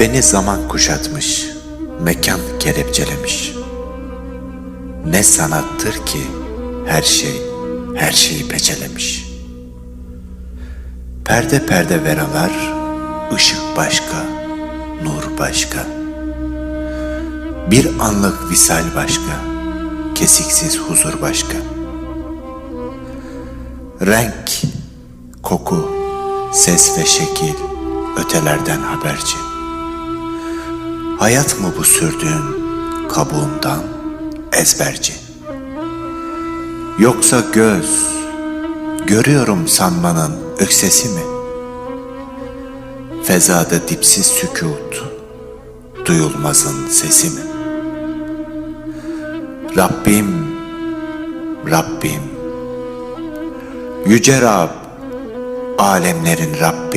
Beni zaman kuşatmış, mekan kelepçelemiş. Ne sanattır ki her şey, her şeyi pecelemiş. Perde perde veralar, ışık başka, nur başka. Bir anlık visal başka, kesiksiz huzur başka. Renk, koku, ses ve şekil ötelerden haberci. Hayat mı bu sürdüğün kabuğundan ezberci? Yoksa göz, görüyorum sanmanın öksesi mi? Fezada dipsiz sükut, duyulmazın sesi mi? Rabbim, Rabbim, Yüce Rab, alemlerin Rabbi,